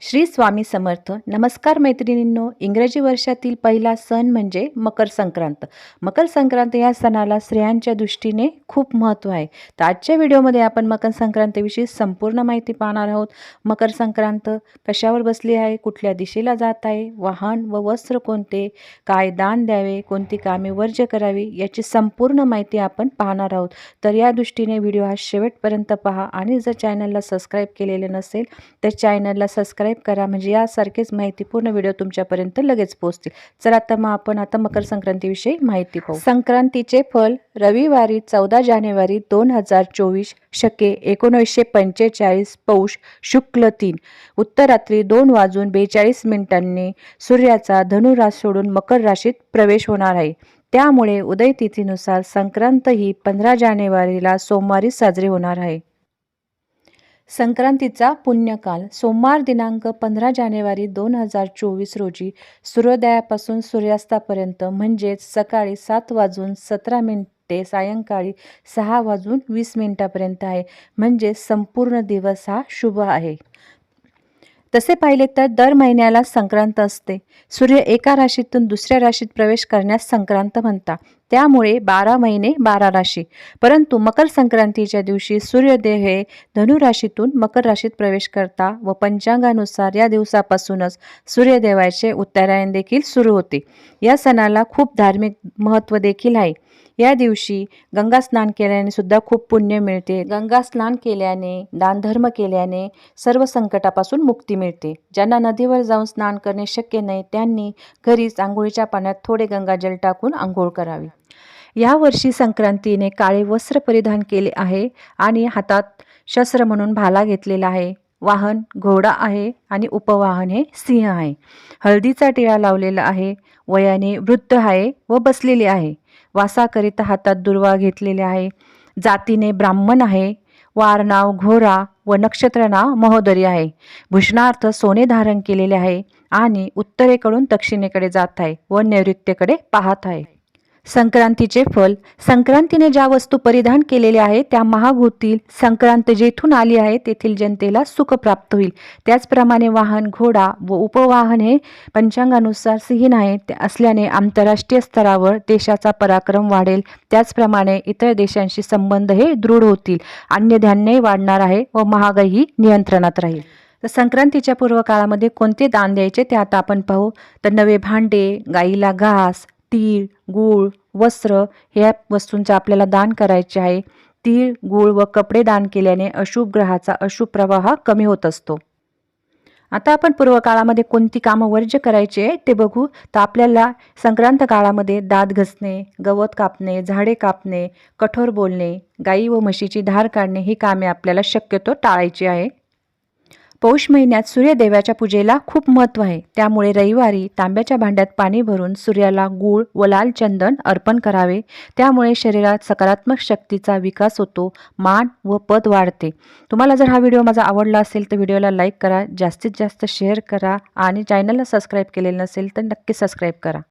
श्री स्वामी समर्थ. नमस्कार मैत्रिणींनो. इंग्रजी वर्षातील पहिला सण म्हणजे मकर संक्रांत. मकर संक्रांत या सणाला स्त्रियांच्या दृष्टीने खूप महत्त्व आहे. तर आजच्या व्हिडिओमध्ये आपण मकर संक्रांतीविषयी संपूर्ण माहिती पाहणार आहोत. मकर संक्रांत कशावर बसली आहे? कुठल्या दिशेला जात आहे? वाहन व वस्त्र कोणते? काय दान द्यावे? कोणती कामे वर्ज्य करावी? याची संपूर्ण माहिती आपण पाहणार आहोत. तर या दृष्टीने व्हिडिओ हा शेवटपर्यंत पहा आणि जर चॅनलला सबस्क्राईब केलेले नसेल तर चॅनलला सबस्क्राईब करा. म्हणजे यासारखेच माहितीपूर्ण व्हिडिओ तुमच्यापर्यंत लगेच पोहोचतील. चला आता मग आपण आता मकर संक्रांतीविषयी माहिती पाहू. संक्रांतीचे फल रविवारी चौदा जानेवारी दोन हजार चोवीस शके एकोणीसशे पंचेचाळीस पौष शुक्ल तीन. उत्तरात्री दोन वाजून बेचाळीस मिनिटांनी सूर्याचा धनुराश सोडून मकर राशीत प्रवेश होणार आहे. त्यामुळे उदय तिथीनुसार संक्रांत ही पंधरा जानेवारीला सोमवारी साजरी होणार आहे. संक्रांतीचा पुण्यकाल. सोमवार दिनांक पंधरा जानेवारी दोन हजार चोवीस रोजी सूर्योदयापासून सूर्यास्तापर्यंत म्हणजेच सकाळी सात वाजून सतरा मिनिटे सायंकाळी सहा वाजून वीस मिनिटापर्यंत आहे. म्हणजे संपूर्ण दिवस हा शुभ आहे. तसे पाहिले तर दर महिन्याला संक्रांत असते. सूर्य एका राशीतून दुसऱ्या राशीत प्रवेश करण्यास संक्रांत म्हणतात. त्यामुळे बारा महिने बारा राशी. परंतु मकर संक्रांतीच्या दिवशी सूर्यदेव हे धनुराशीतून मकर राशीत प्रवेश करता व पंचांगानुसार या दिवसापासूनच सूर्यदेवाचे उत्तरायण देखील सुरू होते. या सणाला खूप धार्मिक महत्त्व देखील आहे. या दिवशी गंगा स्नान केल्याने सुद्धा खूप पुण्य मिळते. गंगा स्नान केल्याने दानधर्म केल्याने सर्व संकटापासून मुक्ती मिळते. ज्यांना नदीवर जाऊन स्नान करणे शक्य नाही त्यांनी घरीच आंघोळीच्या पाण्यात थोडे गंगाजल टाकून आंघोळ करावी. या वर्षी संक्रांतीने काळे वस्त्र परिधान केले आहे आणि हातात शस्त्र म्हणून भाला घेतलेला आहे. वाहन घोडा आहे आणि उपवाहन हे सिंह आहे. हळदीचा टिळा लावलेला आहे. वयाने वृद्ध आहे व बसलेले आहे. वासाकरिता हातात दुर्वा घेतलेले आहे. जातीने ब्राह्मण आहे. वार नाव घोरा व नक्षत्र नाव महोदरी आहे. भूषणार्थ सोने धारण केलेले आहे आणि उत्तरेकडून दक्षिणेकडे जात आहे व नैऋत्येकडे पाहत आहे. संक्रांतीचे फल. संक्रांतीने ज्या वस्तू परिधान केलेल्या आहेत त्या महाग होतील संक्रांत जेथून आली आहे तेथील जनतेला सुख प्राप्त होईल. त्याचप्रमाणे वाहन घोडा व उपवाहन हे पंचांगानुसार सिहीन आहे ते असल्याने आंतरराष्ट्रीय स्तरावर देशाचा पराक्रम वाढेल. त्याचप्रमाणे इतर देशांशी संबंध हे दृढ होतील. अन्य धान्यही वाढणार आहे व महागाईही नियंत्रणात राहील. तर संक्रांतीच्या पूर्व काळामध्ये कोणते दान द्यायचे ते आता आपण पाहू. तर नवे भांडे गाईला घास तीळ गूळ वस्त्र ह्या वस्तूंचा आपल्याला दान करायचे आहे. तीळ गूळ व कपडे दान केल्याने अशुभ ग्रहाचा अशुभ प्रवाह कमी होत असतो. आता आपण पूर्व काळामध्ये कोणती कामं वर्ज्य करायची आहे ते बघू. तर आपल्याला संक्रांत काळामध्ये दात घसणे गवत कापणे झाडे कापणे कठोर बोलणे गाई व म्हशीची धार काढणे ही कामे आपल्याला शक्यतो टाळायची आहे. पौष महिन्यात सूर्यदेवाच्या पूजेला खूप महत्त्व आहे. त्यामुळे रविवारी तांब्याच्या भांड्यात पाणी भरून सूर्याला गूळ व लाल चंदन अर्पण करावे. त्यामुळे शरीरात सकारात्मक शक्तीचा विकास होतो मान व पद वाढते. तुम्हाला जर हा व्हिडिओ माझा आवडला असेल तर व्हिडिओला लाईक करा जास्तीत जास्त शेअर करा आणि चॅनलला सबस्क्राईब केलेलं नसेल तर नक्की सबस्क्राईब करा.